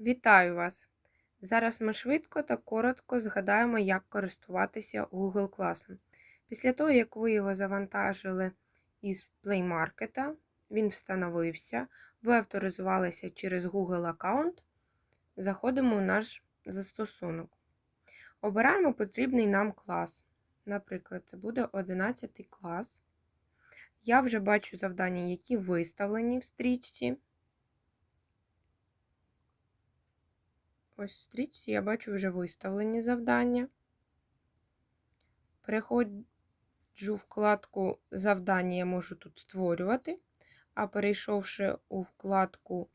Вітаю вас! Зараз ми швидко та коротко згадаємо, як користуватися Google класом. Після того, як ви його завантажили із Play Market, він встановився, ви авторизувалися через Google аккаунт, заходимо в наш застосунок. Обираємо потрібний нам клас. Наприклад, це буде 11 клас. Я вже бачу завдання, які виставлені в стрічці. Ось в стрічці я бачу вже виставлені завдання. Переходжу вкладку завдання, я можу тут створювати, а перейшовши у вкладку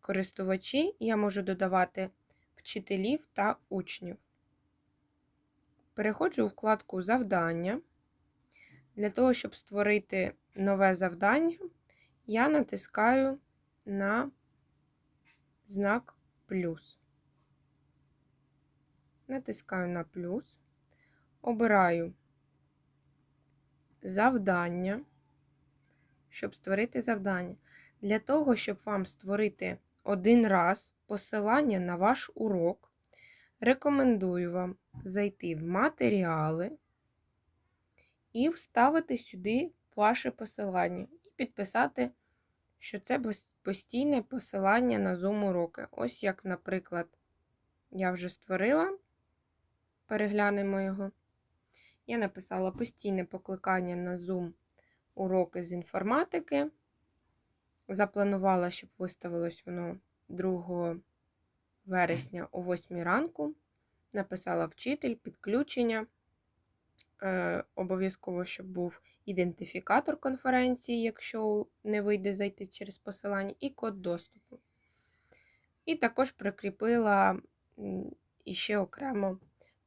користувачі, я можу додавати вчителів та учнів. Переходжу у вкладку завдання. Для того, щоб створити нове завдання, я натискаю на знак плюс. Натискаю на плюс, обираю завдання, щоб створити завдання. Для того, щоб вам створити один раз посилання на ваш урок, рекомендую вам зайти в матеріали і вставити сюди ваше посилання і підписати, що це постійне посилання на Zoom уроки. Ось як, наприклад, я вже створила переглянемо його. Я написала постійне покликання на Zoom уроки з інформатики. Запланувала, щоб виставилось воно 2 вересня о 8 ранку. Написала вчитель, підключення. Е, Обов'язково, щоб був ідентифікатор конференції, якщо не вийде зайти через посилання, і код доступу. І також прикріпила іще окремо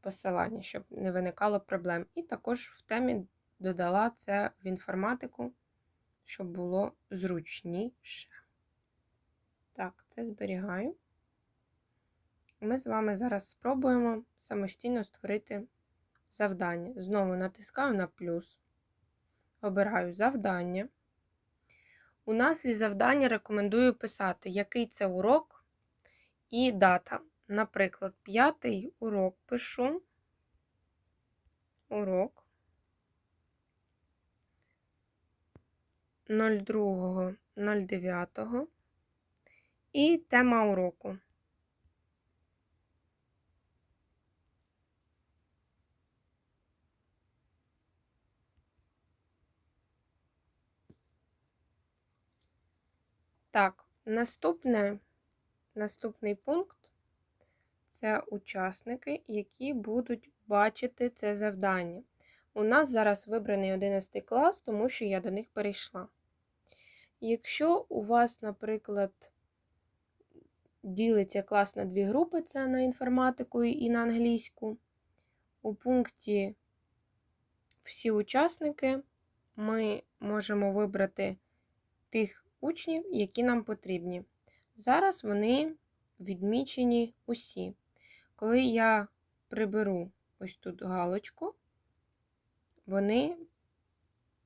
посилання, щоб не виникало проблем. І також в темі додала це в інформатику, щоб було зручніше. Так, це зберігаю. Ми з вами зараз спробуємо самостійно створити завдання. Знову натискаю на плюс, обираю завдання. У назві завдання рекомендую писати, який це урок і дата. Наприклад, п'ятий урок пишу. Урок 02.09 і тема уроку. Так, наступне, наступний пункт це учасники, які будуть бачити це завдання. У нас зараз вибраний 11 клас, тому що я до них перейшла. Якщо у вас, наприклад, ділиться клас на дві групи, це на інформатику і на англійську, у пункті всі учасники ми можемо вибрати тих учнів, які нам потрібні. Зараз вони відмічені усі. Коли я приберу ось тут галочку, вони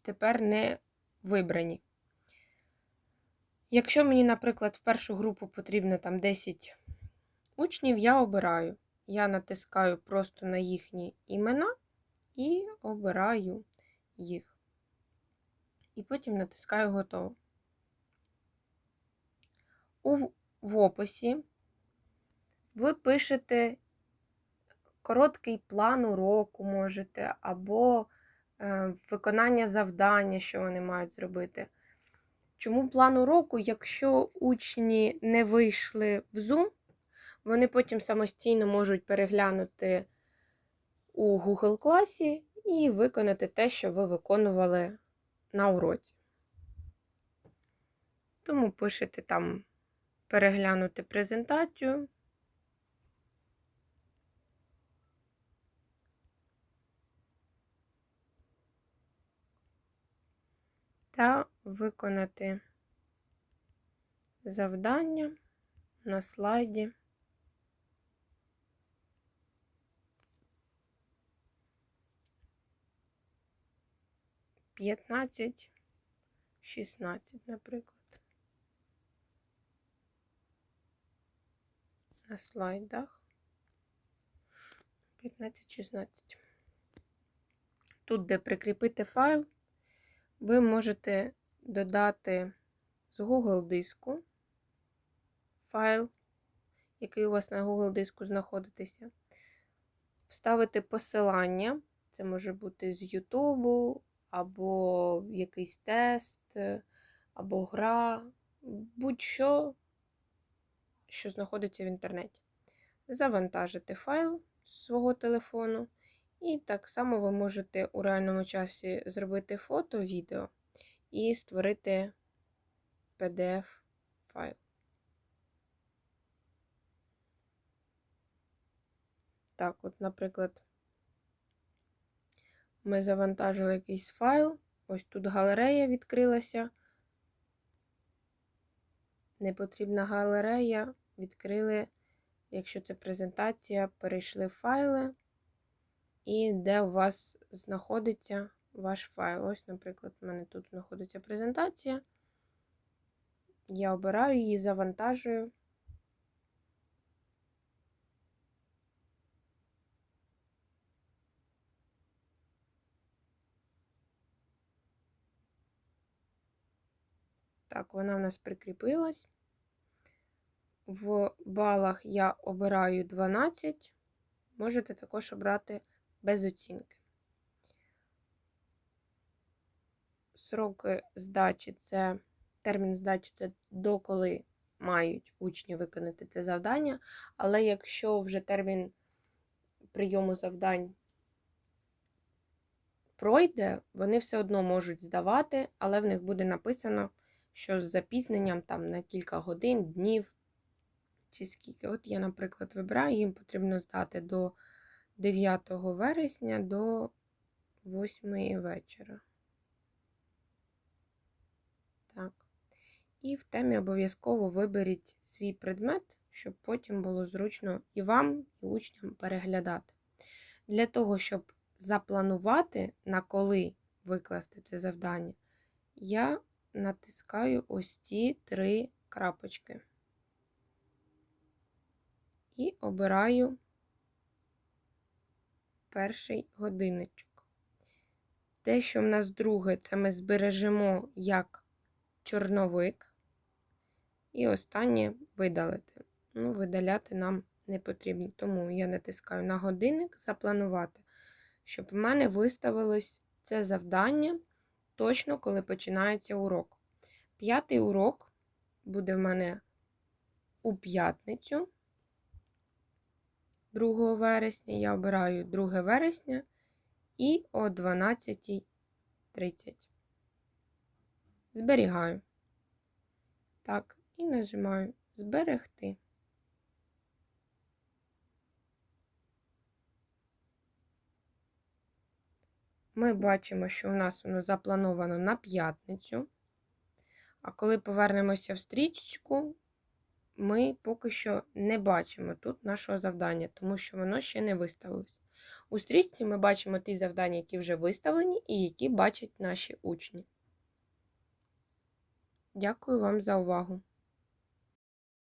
тепер не вибрані. Якщо мені, наприклад, в першу групу потрібно там 10 учнів, я обираю. Я натискаю просто на їхні імена і обираю їх. І потім натискаю готово. У, в описі ви пишете короткий план уроку можете, або е, виконання завдання, що вони мають зробити. Чому план уроку, якщо учні не вийшли в Zoom, вони потім самостійно можуть переглянути у Google класі і виконати те, що ви виконували на уроці. Тому пишете там переглянути презентацію. Та виконати завдання на слайді. П'ятнадцять, шістнадцять, наприклад. на слайдах. 15-16. Тут, де прикріпити файл, ви можете додати з Google диску файл, який у вас на Google диску знаходитися, вставити посилання. Це може бути з YouTube, або якийсь тест, або гра, будь-що, що знаходиться в інтернеті. Завантажити файл з свого телефону. І так само ви можете у реальному часі зробити фото, відео і створити PDF-файл. Так, от, наприклад, ми завантажили якийсь файл. Ось тут галерея відкрилася. Непотрібна галерея. Відкрили, якщо це презентація, перейшли в файли, і де у вас знаходиться ваш файл. Ось, наприклад, у мене тут знаходиться презентація. Я обираю її, завантажую. Так, вона в нас прикріпилась. В балах я обираю 12. Можете також обрати без оцінки. Сроки здачі це термін здачі це доколи мають учні виконати це завдання. Але якщо вже термін прийому завдань пройде, вони все одно можуть здавати, але в них буде написано, що з запізненням там на кілька годин, днів чи скільки. От я, наприклад, вибираю, їм потрібно здати до 9 вересня до 8 вечора. Так. І в темі обов'язково виберіть свій предмет, щоб потім було зручно і вам, і учням переглядати. Для того, щоб запланувати, на коли викласти це завдання, я натискаю ось ці три крапочки. І обираю перший годинничок. Те, що в нас друге, це ми збережемо як чорновик. І останнє видалити. Ну, видаляти нам не потрібно. Тому я натискаю на годинник запланувати, щоб в мене виставилось це завдання точно, коли починається урок. П'ятий урок буде в мене у п'ятницю. 2 вересня. Я обираю 2 вересня і о 12.30. Зберігаю. Так, і нажимаю Зберегти. Ми бачимо, що у нас воно заплановано на п'ятницю. А коли повернемося в стрічку, ми поки що не бачимо тут нашого завдання, тому що воно ще не виставилось. У стрічці ми бачимо ті завдання, які вже виставлені, і які бачать наші учні. Дякую вам за увагу!